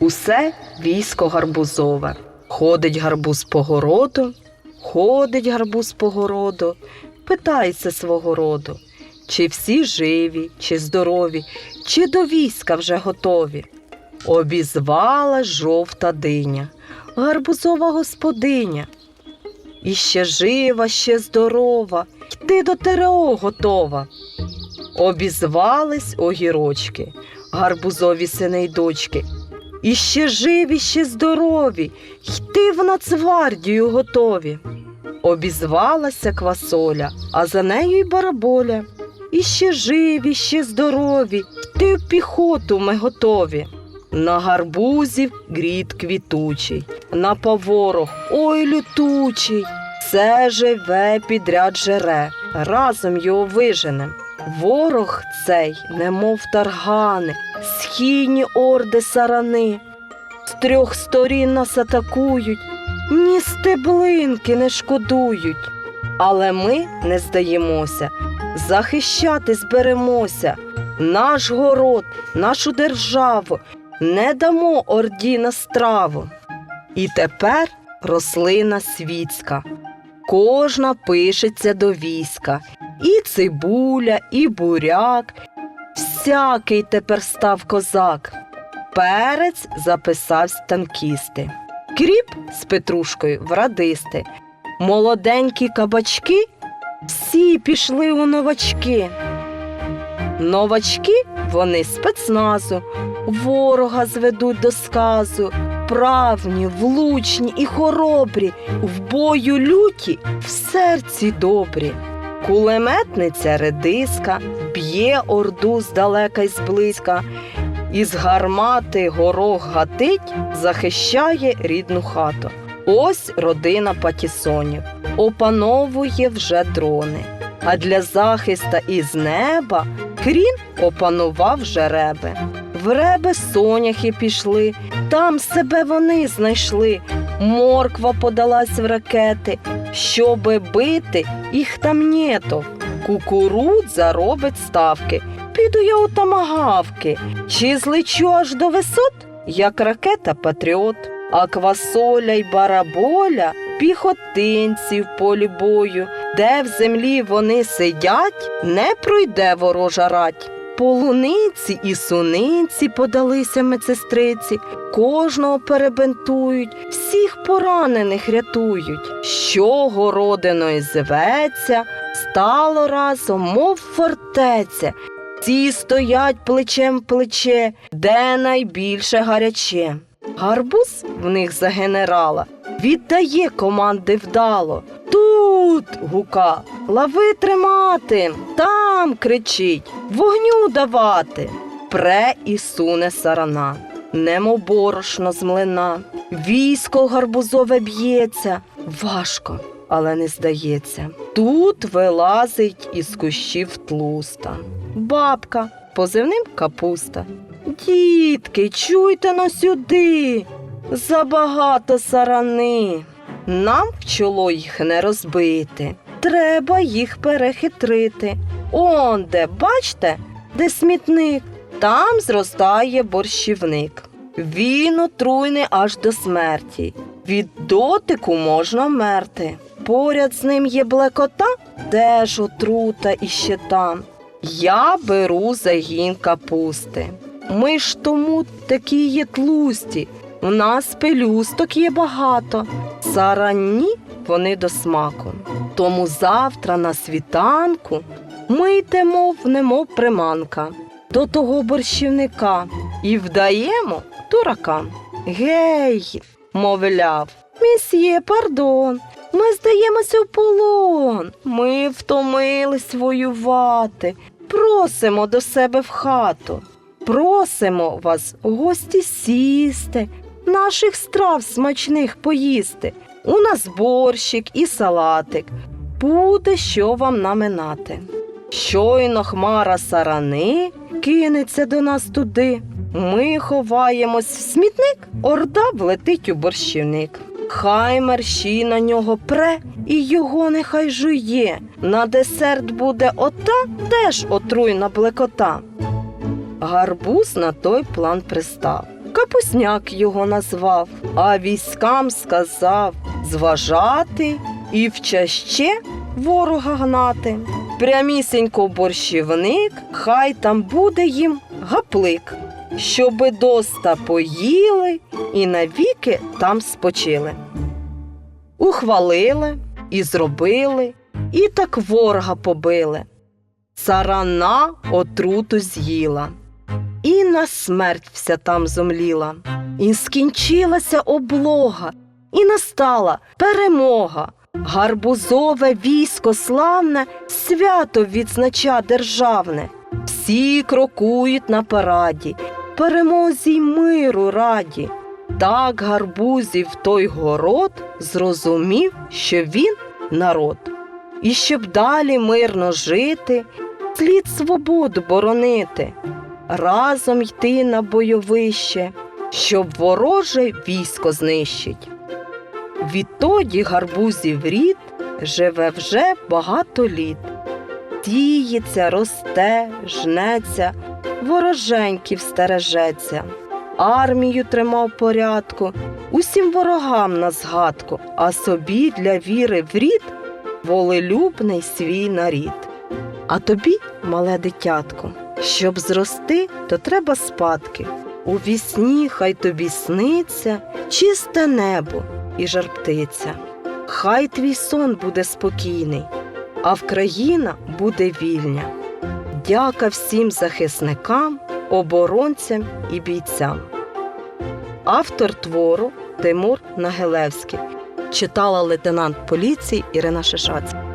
Усе військо гарбузове. Ходить гарбуз по городу, ходить гарбуз по городу, питається свого роду, чи всі живі, чи здорові, чи до війська вже готові. Обізвала жовта диня, гарбузова господиня. І ще жива, ще здорова, йти до ТРО готова. Обізвались огірочки, гарбузові сини й дочки. І ще живі, ще здорові, йти в Нацгвардію готові. Обізвалася квасоля, а за нею й бараболя. І ще живі, ще здорові, йти в піхоту ми готові. На гарбузі гріт квітучий, на поворог ой лютучий. Все живе підряд жере, разом його виженем. Ворог цей, немов таргани, східні орди сарани. З трьох сторін нас атакують, ні стеблинки не шкодують. Але ми не здаємося, захищати зберемося. Наш город, нашу державу не дамо орді на страву. І тепер рослина світська. Кожна пишеться до війська. І цибуля, і буряк. Всякий тепер став козак. Перець записавсь танкісти. Кріп з петрушкою в радисти. Молоденькі кабачки всі пішли у новачки. Новачки вони спецназу, ворога зведуть до сказу, правні, влучні і хоробрі, в бою люті, в серці добрі. Кулеметниця редиска б'є орду здалека й зблизька, із гармати горох гатить, захищає рідну хату. Ось родина патісонів, опановує вже дрони. А для захиста із неба Крін опанував жереби. В реби соняхи пішли, там себе вони знайшли. Морква подалась в ракети, щоби бити, їх там нєтов. Кукурудза робить ставки. Піду я у тамагавки. Чи злечу аж до висот, як ракета Патріот, а квасоля й бараболя піхотинці в полі бою, де в землі вони сидять, не пройде ворожа рать. Полуниці і суниці подалися медсестриці, кожного перебинтують, всіх поранених рятують. Що городиною зветься, стало разом, мов фортеця. Ці стоять плечем плече, де найбільше гаряче. Гарбуз в них за генерала віддає команди вдало. Тут гука, лави тримати, там кричить, вогню давати. Пре і суне сарана, немо борошно з млина. Військо гарбузове б'ється, важко, але не здається. Тут вилазить із кущів тлуста. Бабка, позивним капуста. Дітки, чуйте но сюди. Забагато сарани. Нам чоло їх не розбити. Треба їх перехитрити. Он де, бачте, де смітник, там зростає борщівник. Він отруйний аж до смерті. Від дотику можна вмерти. Поряд з ним є блекота, де ж отрута іще там. Я беру загін капусти. Ми ж тому такі є тлусті. У нас пелюсток є багато. Саранні вони до смаку. Тому завтра на світанку ми йдемо в немов приманка до того борщівника і вдаємо дурака. Гей, мовляв, місьє, пардон, ми здаємося в полон. Ми втомились воювати. Просимо до себе в хату. Просимо вас, гості, сісти, наших страв смачних поїсти. У нас борщик і салатик. Буде що вам наминати. Щойно хмара сарани кинеться до нас туди. Ми ховаємось в смітник, орда влетить у борщівник. Хай мерщій на нього пре, і його нехай жує. На десерт буде ота, теж отруйна блекота. Гарбуз на той план пристав. Капусняк його назвав, а військам сказав зважати і вчаще ворога гнати. Прямісінько борщівник, хай там буде їм гаплик, щоби доста поїли і навіки там спочили. Ухвалили і зробили, і так ворога побили. Царана отруту з'їла, і на смерть вся там зомліла, і скінчилася облога, і настала перемога. Гарбузове військо славне свято відзнача державне. Всі крокують на параді, перемозі й миру раді. Так гарбузів той город зрозумів, що він народ. І щоб далі мирно жити, слід свободу боронити, разом йти на бойовище, щоб вороже військо знищить. Відтоді гарбузів рід живе вже багато літ. Тіється, росте, жнеться, вороженьків стережеться. Армію тримав порядку, усім ворогам на згадку, а собі для віри в рід волелюбний свій нарід. А тобі, мале дитятко, щоб зрости, то треба спадки. У вісні хай тобі сниться чисте небо і жар птиця. Хай твій сон буде спокійний, а Вкраїна буде вільня. Дяка всім захисникам, оборонцям і бійцям. Автор твору Тимур Нагилевський. Читала лейтенант поліції Ірина Шишацька.